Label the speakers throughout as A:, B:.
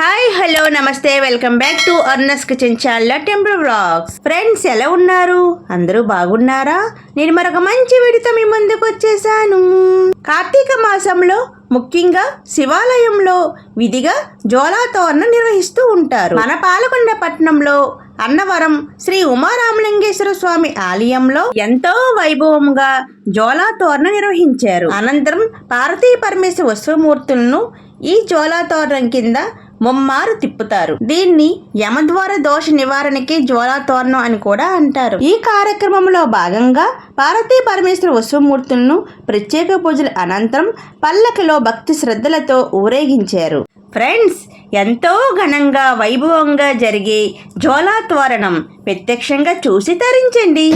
A: Hi hello నమస్తే welcome back to Arnas kitchen channel temple vlogs friends ఎలా ఉన్నారు? అందరూ బాగున్నారా? నేను మరొక మంచి వీడితో మీ ముందుకు వచ్చేసాను. కార్తీక మాసంలో ముఖ్యంగా శివాలయంలో విధిగా జోలాతోరణ నిర్వహిస్తూ ఉంటారు. మన పాలకొండ పట్టణంలో అన్నవరం శ్రీ ఉమారామలింగేశ్వర స్వామి ఆలయంలో ఎంతో వైభవంగా జోలాతోరణ నిర్వహించారు. అనంతరం పార్వతీ పరమేశ్వర ఉత్సవమూర్తులను ఈ జోలాతోరణం కింద ముమ్మారు తిప్పుతారు. దీన్ని యమద్వార దోష నివారణకి జ్వాలాతోరణం అని కూడా అంటారు. ఈ కార్యక్రమంలో భాగంగా పార్వతీ పరమేశ్వర ఉత్సవమూర్తులను ప్రత్యేక పూజల అనంతరం పల్లకిలో భక్తి శ్రద్ధలతో ఊరేగించారు. ఫ్రెండ్స్ ఎంతో ఘనంగా వైభవంగా జరిగే జ్వాలాత్వరణం ప్రత్యక్షంగా చూసి తరించండి.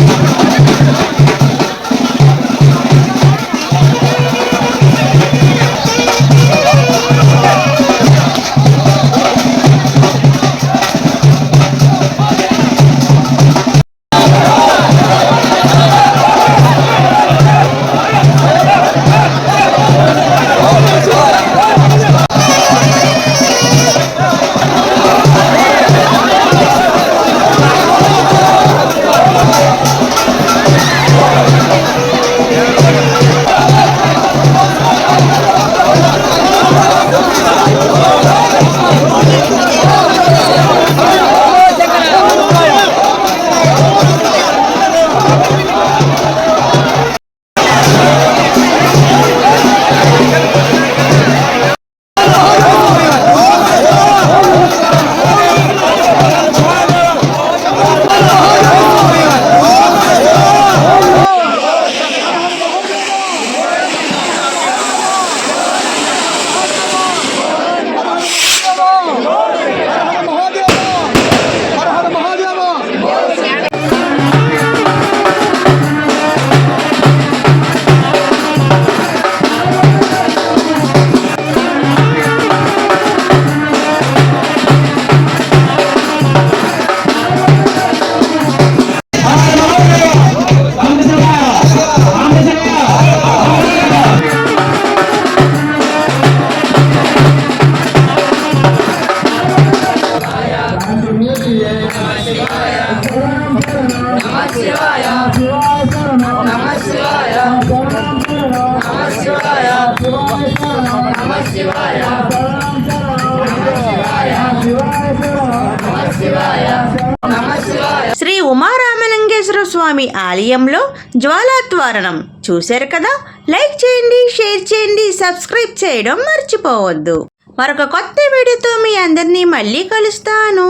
A: శ్రీ ఉమారామలింగేశ్వర స్వామి ఆలయంలో జ్వాలాత్వారణం చూశారు కదా? లైక్ చేయండి షేర్ చేయండి సబ్స్క్రైబ్ చేయడం మర్చిపోవద్దు. మరొక కొత్త వీడియోతో మీ అందరినీ మళ్ళీ కలుస్తాను.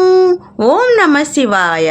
A: ఓం నమ శివాయ.